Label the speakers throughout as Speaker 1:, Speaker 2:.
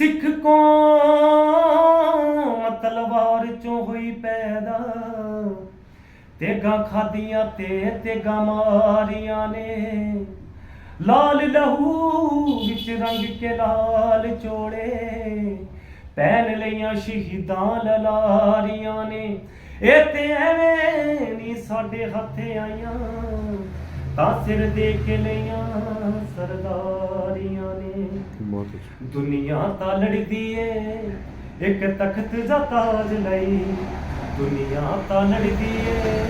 Speaker 1: ਸਿੱਖ ਕੌਮ ਤਲਵਾਰ ਚੋਂ ਹੋਈ ਪੈਦਾ। ਤੇਗਾ ਖਾਦੀਆਂ ਤੇ ਤੇਗਾ ਮਾਰੀਆਂ ਨੇ। ਲਾਲ ਲਹੂ ਵਿੱਚ ਰੰਗ ਕੇ ਲਾਲ ਚੋਲੇ। ਪਹਿਨ ਲਈਆਂ ਸ਼ਹੀਦਾਂ ਲਲਾਰੀਆਂ ਨੇ। ਇਹ ਤੇ ਐਵੇਂ ਨਹੀਂ ਸਾਡੇ ਹੱਥੇ ਆਈਆਂ। ਤਾਂ ਸਿਰ ਦੇ ਕੇ ਲਈਆਂ ਸਰਦਾਰੀਆਂ ਨੇ।
Speaker 2: ਬਹੁਤ ਅੱਛਾ।
Speaker 1: ਦੁਨੀਆ ਤਾਂ ਲੜਦੀ ਏ ਇੱਕ ਤਖਤ ਦਾ ਤਾਜ ਲਈ। ਦੁਨੀਆ ਤਾਂ ਲੜਦੀ ਏ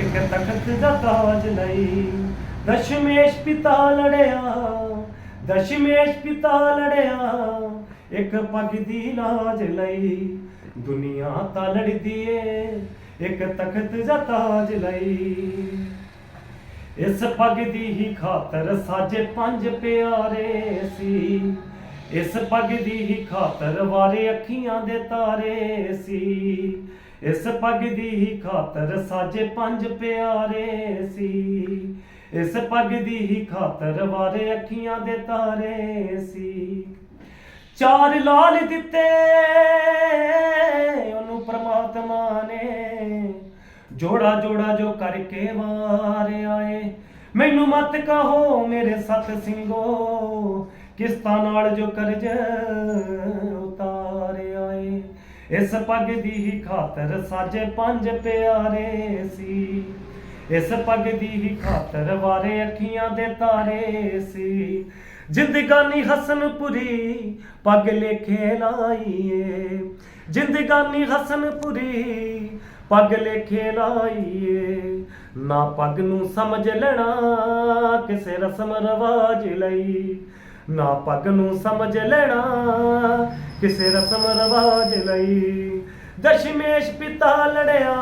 Speaker 1: ਇੱਕ ਤਖਤ ਦਾ ਤਾਜ ਲਈ। ਦਸ਼ਮੇਸ਼ ਪਿਤਾ ਲੜਿਆ ਦਸ਼ਮੇਸ਼ ਪਿਤਾ ਲੜਿਆ ਇੱਕ ਪੱਗ ਦੀ ਲਾਜ ਲਈ। ਦੁਨੀਆ ਤਾਂ ਲੜਦੀ ਏ ਇੱਕ ਤਖਤ ਦਾ ਤਾਜ ਲਈ। ਇਸ ਪੱਗ ਦੀ ਹੀ ਖਾਤਰ ਸਾਜੇ ਪੰਜ ਪਿਆਰੇ ਸੀ। ਇਸ ਪੱਗ ਦੀ ਹੀ ਖਾਤਰ ਵਾਰੇ ਅੱਖੀਆਂ ਦੇ ਤਾਰੇ ਸੀ। ਇਸ ਪੱਗ ਦੀ ਹੀ ਖਾਤਰ ਸਾਜੇ ਪੰਜ ਪਿਆਰੇ ਸੀ। ਇਸ ਪੱਗ ਦੀ ਹੀ ਖਾਤਰ ਵਾਰੇ ਅੱਖੀਆਂ ਦੇ ਤਾਰੇ ਸੀ। ਚਾਰ ਲਾਲ ਦਿੱਤੇ ਜੋੜਾ ਜੋੜਾ ਜੋ ਕਰਕੇ ਵਾਰ ਆਏ। ਮੈਨੂੰ ਮਤ ਕਹੋ ਮੇਰੇ ਸਤ ਸਿੰਘੋ, ਕਿਸਤਾਂ ਨਾਲ ਜੋ ਕਰਜ ਉਤਾਰ ਆਏ। ਇਸ ਪੱਗ ਦੀ ਹੀ ਖਾਤਰ ਸਾਜੇ ਪੰਜ ਪਿਆਰੇ ਸੀ। ਇਸ ਪੱਗ ਦੀ ਹੀ ਖਾਤਰ ਵਾਰੇ ਅੱਖੀਆਂ ਦੇ ਤਾਰੇ ਸੀ। ਜ਼ਿੰਦਗਾਨੀ ਹਸਨਪੁਰੀ ਪੱਗ ਲੇਖੇ ਲਾਈਏ। ਜ਼ਿੰਦਗਾਨੀ ਹਸਨਪੁਰੀ, ਪੱਗ ਲੇਖੇ ਲਾਈਏ। ਨਾ ਪੱਗ ਨੂੰ ਸਮਝ ਲੈਣਾ, ਕਿਸੇ ਰਸਮ ਰਵਾਜ ਲਈ। ਨਾ ਪੱਗ ਨੂੰ ਸਮਝ ਲੈਣਾ, ਕਿਸੇ ਰਸਮ ਰਵਾਜ ਲਈ। ਦਸ਼ਮੇਸ਼ ਪਿਤਾ ਲੜਿਆ,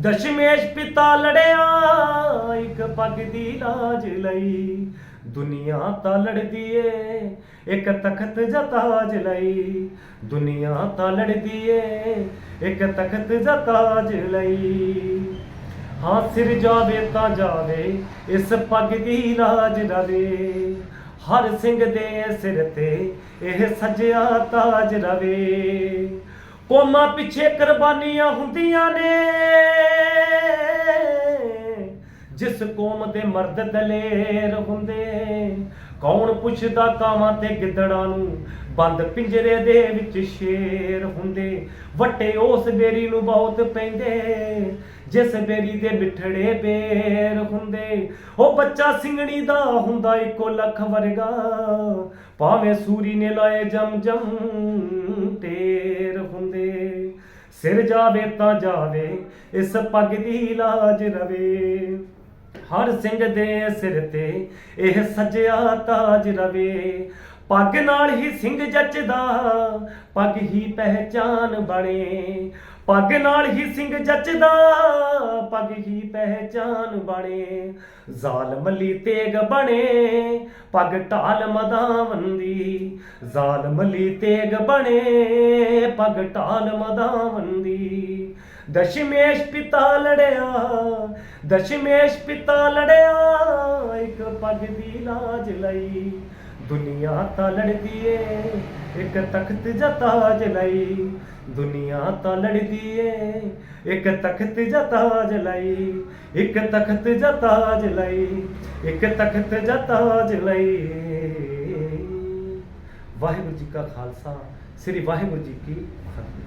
Speaker 1: ਦਸ਼ਮੇਸ਼ ਪਿਤਾ ਲੜਿਆ ਪੱਗ ਦੀ ਲਾਜ ਲਈ। ਦੁਨੀਆ ਤਾਂ ਲੜਦੀ ਏ, ਇੱਕ ਤਖਤ ਜਤਾਜ ਲਈ। ਦੁਨੀਆ ਤਾਂ ਲੜਦੀ ਏ, ਇੱਕ ਤਖਤ ਜਤਾਜ ਲਈ। ਹਾਂ, ਸਿਰ ਜਾਵੇ ਤਾਂ ਜਾਵੇ, ਇਸ ਪੱਗ ਦੀ ਲਾਜ ਰਵੇ ਹਰ ਸਿੰਘ ਦੇ ਸਿਰ ਤੇ ਇਹ ਸਜਿਆ ਤਾਜ ਰਵੇ। ਕੋਮਾਂ ਪਿੱਛੇ ਕੁਰਬਾਨੀਆਂ ਹੁੰਦੀਆਂ ਨੇ। ਜਿਸ ਕੌਮ ਦੇ ਮਰਦ ਦਲੇਰ ਹੁੰਦੇ। ਕੌਣ ਪੁੱਛਦਾ ਕਾਵਾਂ ਤੇ ਗਿੱਦੜਾਂ ਨੂੰ? ਬੰਦ ਪਿੰਜਰੇ ਦੇ ਵਿੱਚ ਸ਼ੇਰ ਹੁੰਦੇ। ਵੱਟੇ ਉਸ ਬੇਰੀ ਨੂੰ ਬਹੁਤ ਪੈਂਦੇ। ਜਿਸ ਬੇਰੀ ਦੇ ਮਿੱਠੜੇ ਬੇਰ ਹੁੰਦੇ। ਉਹ ਬੱਚਾ ਸਿੰਘਣੀ ਦਾ ਹੁੰਦਾ ਇੱਕੋ ਲੱਖ ਵਰਗਾ। ਭਾਵੇਂ ਸੂਰੀ ਨੇ ਲਾਏ ਜਮ ਜਮ ਤੇਰ ਹੁੰਦੇ। ਸਿਰ ਜਾਵੇ ਤਾਂ ਜਾਵੇ, ਇਸ ਪੱਗ ਦੀ ਲਾਜ ਰਵੇ। ਹਰ ਸਿੰਘ ਦੇ ਸਿਰ ਤੇ ਇਹ ਸਜਿਆ ਤਾਜ ਰਵੇ। ਪੱਗ ਨਾਲ ਹੀ ਸਿੰਘ ਜੱਚਦਾ, ਪੱਗ ਹੀ ਪਹਿਚਾਨ ਬਣੇ। ਪੱਗ ਨਾਲ ਹੀ ਸਿੰਘ ਜੱਚਦਾ, ਪੱਗ ਹੀ ਪਹਿਚਾਨ ਬਣੇ। ਜ਼ਾਲਮ ਲਈ ਤੇਗ ਬਣੇ, ਪੱਗ ਢਾਲ ਮਦਾਵੰਦੀ। ਜ਼ਾਲਮ ਲਈ ਤੇਗ ਬਣੇ, ਪੱਗ ਢਾਲ ਮਦਾਵੰਦੀ। ਦਸ਼ਮੇਸ਼ ਪਿਤਾ ਲੜਿਆ, ਦਸ਼ਮੇਸ਼ ਪਿਤਾ ਲੜਿਆ, ਇੱਕ ਪੱਗ ਦੀ ਲਾਜ ਲਈ। ਦੁਨੀਆ ਤਾਂ ਲੜਦੀ ਏ, ਇੱਕ ਤਖਤ ਜਤਾਜ ਲਈ। ਦੁਨੀਆ ਤਾਂ ਲੜਦੀ ਏ, ਇੱਕ ਤਖਤ ਜਤਾਜ ਲਈ। ਇੱਕ ਤਖਤ ਜਤਾਜ ਲਈ, ਇੱਕ ਤਖਤ ਜਤਾਜ ਲਈ। ਵਾਹਿਗੁਰੂ ਜੀ ਕਾ ਖਾਲਸਾ, ਸ੍ਰੀ ਵਾਹਿਗੁਰੂ ਜੀ ਕੀ ਫਤਿਹ।